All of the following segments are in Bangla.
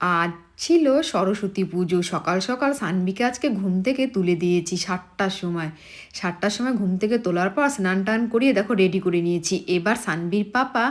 আজ ছিল সরস্বতী পুজো। সকাল সকাল সানবিকে আজকে ঘুম থেকে তুলে দিয়েছি সাতটার সময়। সাতটার সময় ঘুম থেকে তোলার পর স্নান টান করিয়ে দেখো রেডি করে নিয়েছি। এবার সানবির পাপা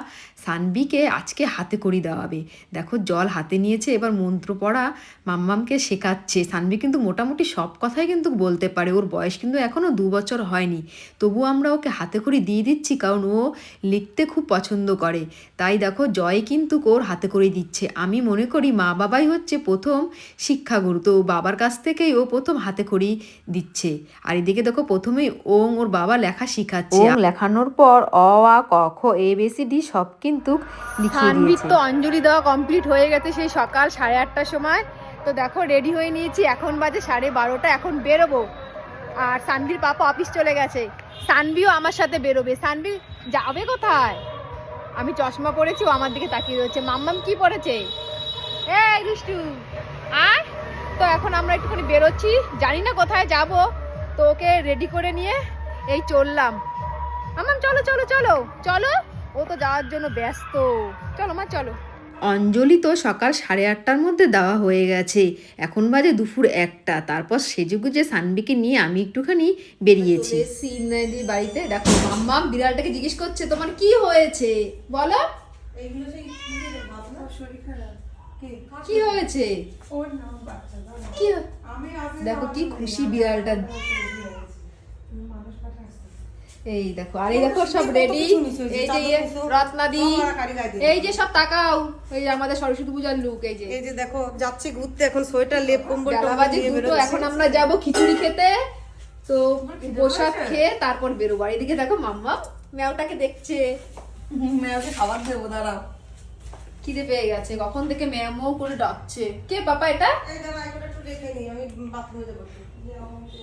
সানবিকে আজকে হাতে করি দেওয়াবে। দেখো জল হাতে নিয়েছে, এবার মন্ত্র পড়া মাম্মামকে শেখাচ্ছে। সানবি কিন্তু মোটামুটি সব কথাই কিন্তু বলতে পারে। ওর বয়স কিন্তু এখনও দু বছর হয়নি। তবু আমরা ওকে হাতে করে দিয়ে দিচ্ছি কারণ ও লিখতে খুব পছন্দ করে। তাই দেখো জয় কিন্তু ওর হাতে করে দিচ্ছে। আমি মনে করি মা বাবাই হচ্ছে প্রথম শিক্ষাগুরু। তো বাবার কাছ থেকেই ও প্রথম হাতে খড়ি দিচ্ছে। আর এদিকে দেখো প্রথমেই ওং ওর বাবা লেখা শিখাচ্ছে। ওং লেখানোর পর অ আ ক খ এ বি সি ডি সব কিন্তু দিয়েছে। তো অঞ্জলি দেওয়া কমপ্লিট হয়ে গেছে সেই সকাল সাড়ে আটটার সময়। তো দেখো রেডি হয়ে নিয়েছি এখন বাজে সাড়ে বারোটা এখন বেরোবো। আর সানবির পাপা অফিস চলে গেছে। সানভিও আমার সাথে বেরোবে। সানভি যাবে কোথায়? আমি চশমা পরেছি ও আমার দিকে তাকিয়ে রয়েছে। মাম্মাম কি পরেছে? এই দুষ্টু আর? তো এখন আমরা একটুখানি বেরোচ্ছি। জানি না কোথায় যাব। তো ওকে রেডি করে নিয়ে এই চললাম। মাম্মাম চলো চলো চলো। চলো। ও তো যাওয়ার জন্য ব্যস্ত। চলো মা চলো। অঞ্জলি তো সকাল সাড়ে আটটার মধ্যে দেওয়া হয়ে গেছে। এখন বাজে দুপুর একটা। তারপর সেজেগুজে সানবিকে নিয়ে আমি একটুখানি বেরিয়েছি। এসছি বাড়িতে? দেখো মাম্মা বিড়ালটাকে জিজ্ঞেস করছে তোমার কি হয়েছে? বলো। কি? হয়েছে? কি দেখো কি খুশি বিড়ালটা। এই দেখো আর এই দেখো সব রেডি এই যে ইয়ে, রত্নাদি। এই যে সব তাকাও এই যে আমাদের সরস্বতী পূজার লুক এই যে। এই যে দেখো যাচ্ছে ঘুরতে এখন সোয়েটার লেপ কম্বল দুটো এখন আমরা যাব খিচুড়ি খেতে। তো প্রসাদ খেয়ে তারপর বেরোবো। আর এদিকে দেখো মাম্মা ম্যাওটাকে দেখছে। মেয়েকে খাবার দেবো দাঁড়াও। খিদে পেয়ে গেছে কখন থেকে ম্যাও করে ডাকছে। কে পাপা এটা?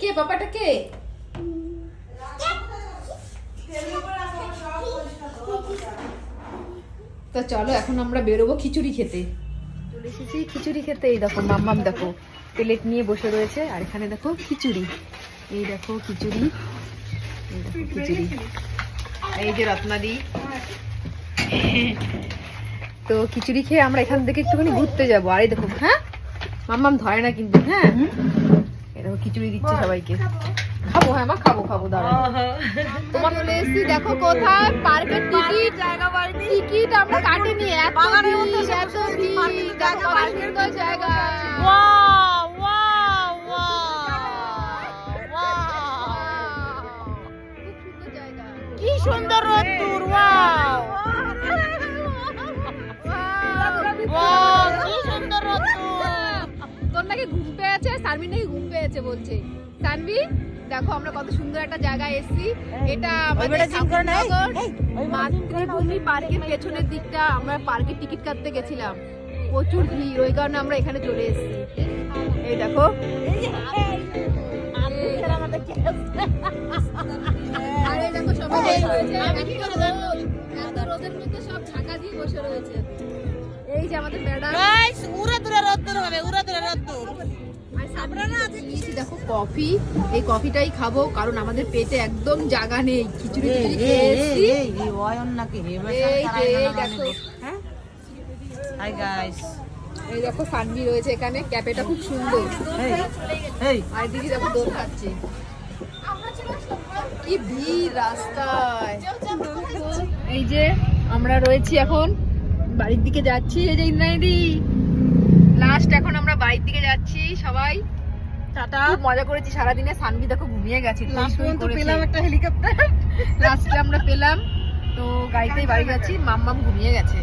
কে এটা কে? তো চলো এখন আমরা বেরোবো খিচুড়ি খেতে। চলে এসেছি খিচুড়ি খেতে এই দেখো মাম্মাম দেখো প্লেট নিয়ে বসে রয়েছে আর এখানে দেখো খিচুড়ি। এই দেখো খিচুড়ি এই দেখো খিচুড়ি। এই যে রত্নাদি। তো খিচুড়ি খেয়ে আমরা এখান থেকে একটুখানি ঘুরতে যাব। আরে দেখো হ্যাঁ? মাম্মাম ধরে না কিন্তু হ্যাঁ? দেখো খিচুড়ি দিচ্ছে সবাইকে। খাব হ্যাঁ মা? খাব খাব দাঁড়াও। তোমার চলে এসেছি দেখো কোথায়? পার্কের টিকিট। জায়গা বাড়ি টিকিট আমরা কাটিনি এত ভিড় এত ভিড়। কত সুন্দর জায়গা সানভি নাকি ঘুম পেয়েছে বলছে। সানভি দেখো আমরা কত সুন্দর একটা জায়গায় এসেছি। এটা আমাদের ঠাকুরনগর মাতৃভূমি পার্কের পেছনের দিকটা। আমরা পার্কে টিকিট কাটতে গেছিলাম। প্রচুর ভিড় ওই কারণে আমরা এখানে চলে এসেছি। এই দেখো। আর দেখো সবাই রোদ, রোদের মধ্যে সব ঢাকা দিয়ে বসে রয়েছে। এই যে আমাদের ম্যাডাম উড়ে দূরে রোদ্দুর হবে উড়ে দূরে নিয়েছি দেখো কফি। এই কফিটাই খাব কারণ আমাদের পেটে একদম জায়গা নেই। খিচুড়ি। এই দেখো। সানবি রয়েছে এখানে। খুব সুন্দর। এই আর দিদি দেখো দোল খাচ্ছে। কি ভিড় রাস্তায়। এই যে আমরা রয়েছি এখন। বাড়ির দিকে যাচ্ছি এই যে ইন্দ্রাণী লাস্ট এখন আমরা বাড়ির দিকে যাচ্ছি সবাই। টাটা। মজা করেছি সারাদিনে সানবি দেখো ঘুমিয়ে গেছে লাস্ট পর্যন্ত পেলাম একটা হেলিকপ্টার লাস্টে আমরা পেলাম তো গাড়িতেই বাড়ি যাচ্ছি মাম্মাম ঘুমিয়ে গেছে।